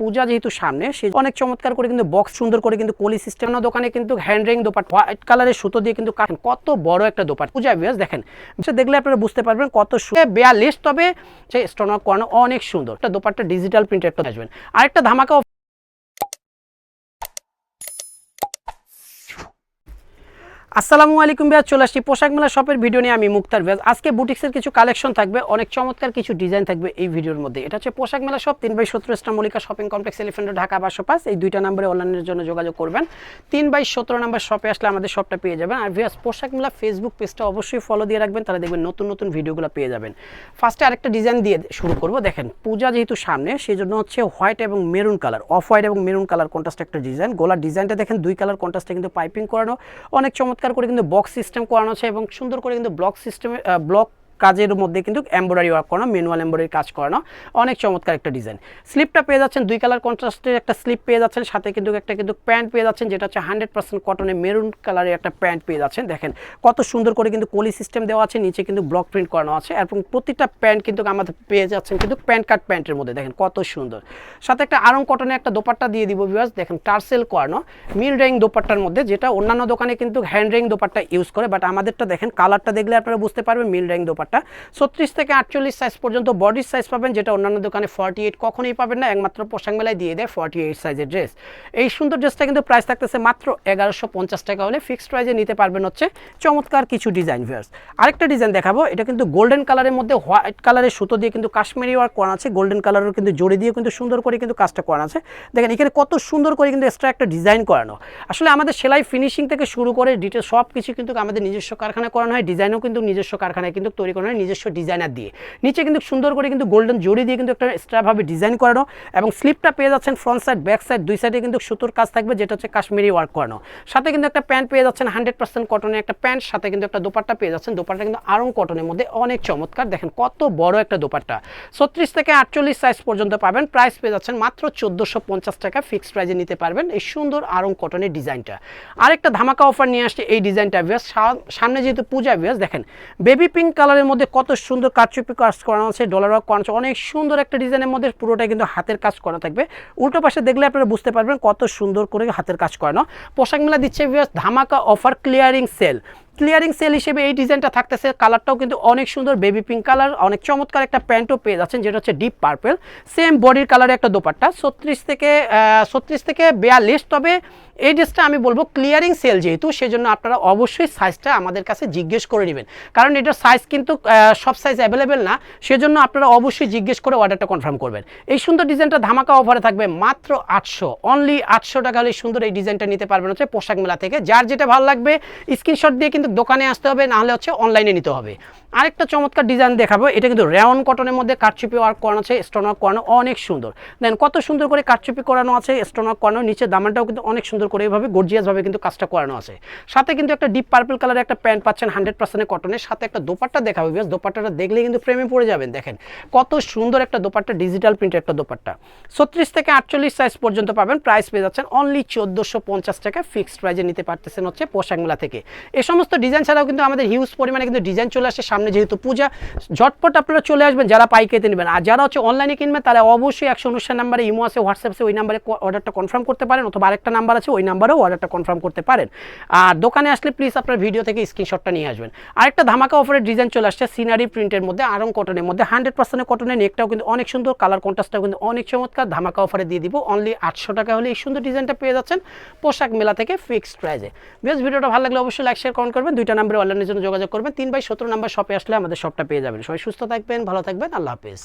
পূজা যেহেতু সামনে, সে অনেক চমৎকার করে কিন্তু বক্স সুন্দর করে কিন্তু কলি সিস্টেম দোকানে কিন্তু হ্যান্ডরিং দোপাট হোয়াইট কালারের সুতো দিয়ে কিন্তু কত বড় একটা দোপাট। পূজা বিয়াস দেখেন দেখলে আপনারা বুঝতে পারবেন কত বেয়াল্লিশ, তবে সেই স্টোনওয়ার্ক করানো অনেক সুন্দর। একটা দোপাটটা ডিজিটাল প্রিন্টের একটা আসবেন। আরেকটা ধামাকা আসসালামু আলাইকুম বিয়াজ চলে আসছি পোশাক মেলা শপের ভিডিও নিয়ে। আমি মুক্তার বিয়াজ আজকে বুটিক্সের কিছু কালেকশন থাকবে, অনেক চমৎকার কিছু ডিজাইন থাকবে এই ভিডিওর মধ্যে। এটা হচ্ছে পোশাক মেলা শপ, তিন বাই সতেরো star Mallika shopping complex elephant Dhaka বাসো পাস। এই দুইটা নাম্বারে অনলাইনের জন্য যোগাযোগ করবেন। তিন বাই সতেরো নাম্বার শপে আসলে আমাদের শপটা পেয়ে যাবেন। আর ভিয়াজ পোশাক মেলা ফেসবুক পেজটা অবশ্যই ফলো দিয়ে রাখবেন, তাহলে দেখবেন নতুন নতুন ভিডিওগুলো পেয়ে যাবেন। ফার্স্টে আরেকটা ডিজাইন দিয়ে শুরু করব। দেখেন, পূজা যেহেতু সামনে সেই জন্য হচ্ছে হোয়াইট এবং মেরুন কালার অফ হোয়াইট এবং মেরুন কালার কন্ট্রাস্ট একটা ডিজাইন গোলার ডিজাইনটা দেখেন, দুই কালার কন্ট্রাস্টে কিন্তু পাইপিং করানো। অনেক চমৎকার করে কিন্তু বক্স সিস্টেম করানো আছে এবং সুন্দর করে কিন্তু ব্লক সিস্টেমে ব্লক কাজের মধ্যে কিন্তু এমব্রয়ডারি ওয়ার্ক করানো ম্যানুয়াল এমব্রয়ডারি কাজ করানো, অনেক চমৎকার একটা ডিজাইন স্লিপটা পেয়ে যাচ্ছেন, দুই কালার কন্ট্রাস্টের একটা স্লিপ পেয়ে যাচ্ছেন, সাথে কিন্তু একটা কিন্তু প্যান্ট পেয়ে যাচ্ছেন, যেটা হচ্ছে হান্ড্রেড পার্সেন্ট কটনের মেরুন কালারের একটা প্যান্ট পেয়ে যাচ্ছেন। দেখেন কত সুন্দর করে কিন্তু কলি সিস্টেম দেওয়া আছে, নিচে কিন্তু ব্লক প্রিন্ট করানো আছে এবং প্রতিটা প্যান্ট কিন্তু আমাদের পেয়ে যাচ্ছেন কিন্তু প্যান্ট কাট প্যান্টের মধ্যে। দেখেন কত সুন্দর। সাথে একটা আরং কটনের একটা দোপাট্টা দিয়ে দিব বিভাস দেখেন টার্সেল করানো মিল রেং দোপাট্টার মধ্যে, যেটা অন্যান্য দোকানে কিন্তু হ্যান্ড রেং দোপাট্টা ইউজ করে বাট আমাদেরটা দেখেন কালারটা দেখলে আপনারা বুঝতে পারবেন মিল রেং দোপাট্টা ছত্রিশ থেকে আটচল্লিশ সাইজ পর্যন্ত বডির সাইজ পাবেন, যেটা অন্যান্য দোকানে ফর্টি এইট কখনোই পাবেন না, একমাত্র পোশাক মেলায় দিয়ে দেয় ফর্টি এইট সাইজের ড্রেস এই সুন্দর ড্রেসটা কিন্তু প্রাইস থাকতেছে মাত্র এগারোশো পঞ্চাশ টাকা হলে ফিক্সড প্রাইজে নিতে পারবেন হচ্ছে চমৎকার কিছু ডিজাইন ভিয়ার্স আরেকটা ডিজাইন দেখাবো, এটা কিন্তু গোল্ডেন কালারের মধ্যে হোয়াইট কালারের সুতো দিয়ে কিন্তু কাশ্মীরি ওয়ার্ক করা আছে গোল্ডেন কালারের কিন্তু জড়ি দিয়ে কিন্তু সুন্দর করে কিন্তু কাজটা করা আছে। দেখেন, এখানে কত সুন্দর করে কিন্তু এক্সট্রা একটা ডিজাইন করানো। আসলে আমাদের সেলাই ফিনিশিং থেকে শুরু করে ডিটেল সব কিছু কিন্তু আমাদের নিজস্ব কারখানায় করানো হয় ডিজাইনও কিন্তু নিজস্ব কারখানায় কিন্তু তৈরি করানো নিজস্ব ডিজাইনার দিয়ে। নিচে কিন্তু সুন্দর করে কিন্তু গোল্ডেন জড়ি দিয়ে কিন্তু একটা এক্সট্রাভাবে ডিজাইন করানো এবং স্লিপটা পেয়ে যাচ্ছেন ফ্রন্ট সাইড ব্যাক সাইড দুই সাইডে কিন্তু সুতোর কাজ থাকবে যেটা হচ্ছে কাশ্মীরি ওয়ার্ক করানো। সাথে কিন্তু একটা প্যান্ট পেয়ে যাচ্ছেন হান্ড্রেড পার্সেন্ট কটনের একটা প্যান্ট সাথে কিন্তু একটা দোপাট্টা পেয়ে যাচ্ছেন। দোপাট্টা কিন্তু আরং কটনের মধ্যে অনেক চমৎকার। দেখেন কত বড় একটা দোপাট্টা। ছত্রিশ থেকে আটচল্লিশ সাইজ পর্যন্ত পাবেন। প্রাইস পেয়ে যাচ্ছেন মাত্র চোদ্দোশো পঞ্চাশ টাকা। ফিক্সড প্রাইজে নিতে পারবেন এই সুন্দর আরং কটনের ডিজাইনটা আরেকটা ধামাকা অফার নিয়ে আসছে এই ডিজাইনটা ভিয়াস সামনে যেহেতু পূজা ভিয়াস দেখেন। বেবি পিঙ্ক কালারের মধ্যে কত সুন্দর কারচুপি কাজ করানো আছে ডলার ওয়ার্ক করানো অনেক সুন্দর একটা ডিজাইনের মধ্যে পুরোটাই কিন্তু হাতের কাজ করা থাকবে। উল্টো পাশে দেখলে আপনারা বুঝতে পারবেন কত সুন্দর করে হাতের কাজ করানো। পোশাক মেলা দিচ্ছে ধামাকা offer clearing sale clearing sale হিসেবে এই ডিজাইনটা থাকতেছে। কালারটাও কিন্তু অনেক সুন্দর বেবি পিঙ্ক কালার অনেক চমৎকার একটা প্যান্টও পেয়ে যাচ্ছেন, যেটা হচ্ছে ডিপ পার্পেল সেম বডির কালারে একটা দোপাট্টা, ছত্রিশ থেকে ছত্রিশ থেকে বিয়াল্লিশ, তবে এই ড্রেসটা আমি বলব ক্লিয়ারিং সেল যেহেতু, সেজন্য আপনারা অবশ্যই সাইজটা আমাদের কাছে জিজ্ঞেস করে নেবেন। কারণ এটার সাইজ কিন্তু সব সাইজ অ্যাভেলেবেল না, সেজন্য আপনারা অবশ্যই জিজ্ঞেস করে অর্ডারটা কনফার্ম করবেন। এই সুন্দর ডিজাইনটা ধামাকা অফারে থাকবে মাত্র আটশো অনলি আটশো টাকা হলে সুন্দর এই ডিজাইনটা নিতে পারবেন হচ্ছে পোশাক মেলা থেকে। যার যেটা ভালো লাগবে স্ক্রিনশট দিয়ে কিন্তু দোকানে আসতে হবে, নাহলে হচ্ছে অনলাইনে নিতে হবে। আরেকটা চমৎকার ডিজাইন দেখাবো, এটা কিন্তু রেওয়ান কটনের মধ্যে কারচুপি ওয়ার্ক করানো আছে স্টোন ওয়ার্ক করানো অনেক সুন্দর। দেন কত সুন্দর করে কারচুপি করানো আছে স্টোন ওয়ার্ক করানো, নিচে দামানটাও কিন্তু অনেক সুন্দর করে এভাবে গর্জিয়াসভাবে কিন্তু কাজটা করানো আছে। সাথে কিন্তু একটা ডিপ পার্পল কালারের একটা প্যান্ট পাচ্ছেন হান্ড্রেড পার্সেন্টের কটনের সাথে একটা দোপাট্টা দেখাবে বেশ দোপাট্টাটা দেখলে কিন্তু প্রেমে পড়ে যাবেন, দেখেন। কত সুন্দর একটা দোপাট্টা ডিজিটাল প্রিন্টের একটা দোপাট্টা। ছত্রিশ থেকে আটচল্লিশ সাইজ পর্যন্ত পাবেন প্রাইস পেয়ে যাচ্ছেন অনলি চোদ্দোশো পঞ্চাশ টাকা ফিক্সড প্রাইজে নিতে পারতেছেন হচ্ছে পোশাক মেলা থেকে। এ সমস্ত ডিজাইন ছাড়াও কিন্তু আমাদের হিউজ পরিমাণে কিন্তু ডিজাইন চলে আসে সামনে যেহেতু পূজা। ঝটপট আপনারা চলে আসবেন, যারা পাইকারিতে নেবেন আর যারা হচ্ছে অনলাইনে কিনবেন, তারা অবশ্যই একশো অনুষ্ঠান নাম্বারে ইমো আছে হোয়াটসঅ্যাপ ওই নাম্বারে অর্ডারটা কনফার্ম করতে পারেন, অথবা আরেকটা নাম্বার আছে, ওই নাম্বারেও অর্ডারটা কনফার্ম করতে পারেন। আর দোকানে আসলে প্লিজ আপনার ভিডিও থেকে স্ক্রিনশটটা নিয়ে আসবেন। আরেকটা ধামাকা অফারের ডিজাইন চলে আসছে সিনারি প্রিন্টের মধ্যে, আরং কটনের মধ্যে। হান্ড্রেড পার্সেন্ট কটনের নেকটাও কিন্তু অনেক সুন্দর কালার কন্ট্রাস্টটাও কিন্তু অনেক চমৎকার। ধামাকা অফারে দিয়ে দিব অনলি আটশো টাকা হলে এই সুন্দর ডিজাইনটা পেয়ে যাচ্ছেন। পোশাক মেলা থেকে ফিক্সড প্রাইজে বেশ ভিডিওটা ভালো লাগলে অবশ্যই লাইক শেয়ার কমেন্ট করবেন। দুইটা নাম্বারে অনলাইনের জন্য যোগাযোগ করবেন। তিন বাই সতেরো নাম্বার শপে আসলে আমাদের শপটা পেয়ে যাবেন। সবাই সুস্থ থাকবেন, ভালো থাকবেন। আল্লাহ হাফেজ।